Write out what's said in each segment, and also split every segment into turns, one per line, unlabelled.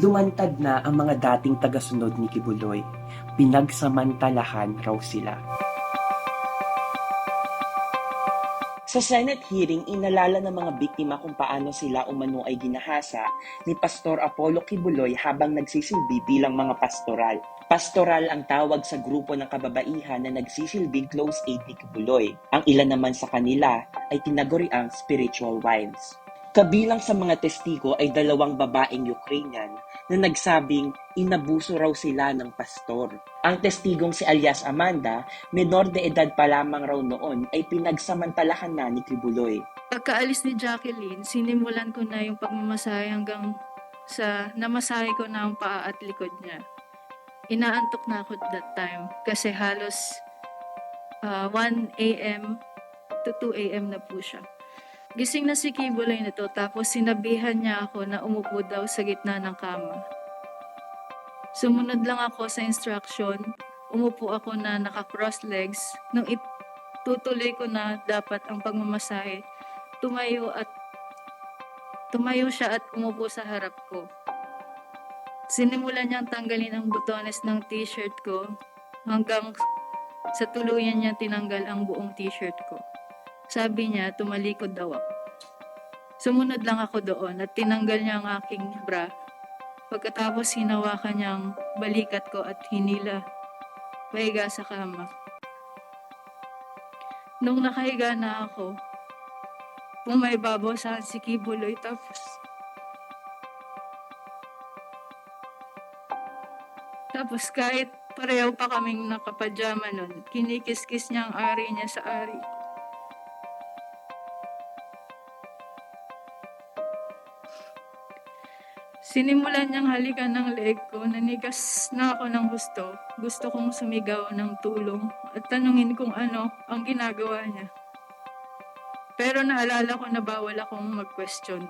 Lumantad na ang mga dating tagasunod ni Kibuloy. Pinagsamantalahan raw sila. Sa Senate hearing, inalala ng mga biktima kung paano sila umano ay ginahasa ni Pastor Apollo Kibuloy habang nagsisilbi bilang mga pastoral. Pastoral ang tawag sa grupo ng kababaihan na nagsisilbing close aid ni Kibuloy. Ang ilan naman sa kanila ay tinaguriang spiritual wives. Kabilang sa mga testigo ay dalawang babaeng Ukrainian na nagsabing inabuso raw sila ng pastor. Ang testigong si alias Amanda, menor de edad pa lamang raw noon, ay pinagsamantalahan na ni Kibuloy.
Pagkaalis ni Jacqueline, sinimulan ko na yung pagmamasahe hanggang sa namasahe ko na ang paa at likod niya. Inaantok na ako that time kasi halos ah, 1 a.m. to 2 a.m. na po siya. Gising na si Kibuloy nito tapos sinabihan niya ako na umupo daw sa gitna ng kama. Sumunod lang ako sa instruction. Umupo ako na naka-cross legs. Nung itutuloy ko na dapat ang pagmamasahe, tumayo at tumayo siya at umupo sa harap ko. Sinimulan niyang tanggalin ang butones ng t-shirt ko hanggang sa tuluyan niya tinanggal ang buong t-shirt ko. Sabi niya, tumalikod daw ako. Sumunod lang ako doon at tinanggal niya ang aking bra. Pagkatapos hinawakan niyang balikat ko at hinila pahiga sa kama. Nung nakahiga na ako, pumaibabaw sa si Kibuloy tapos tapos kahit pareho pa kaming nakapajama nun, kinikis-kis niya ang ari niya sa ari. Sinimulan niyang halikan ng leeg ko, nanigas na ako ng gusto. Gusto kong sumigaw ng tulong at tanungin kung ano ang ginagawa niya. Pero naalala ko na bawal akong mag-question.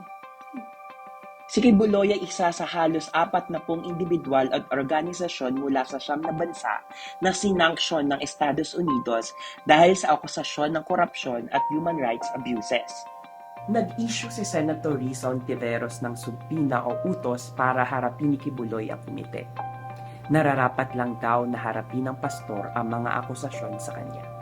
Si Kibuloy ay isa sa halos apat na pong individual at organisasyon mula sa siyam na bansa na sinanksyon ng Estados Unidos dahil sa akusasyon ng korupsyon at human rights abuses. Nag-issue si Senator Risa Ontiveros ng subpina o utos para harapin ni Kibuloy ang komite. Nararapat lang daw na harapin ng pastor ang mga akusasyon sa kanya.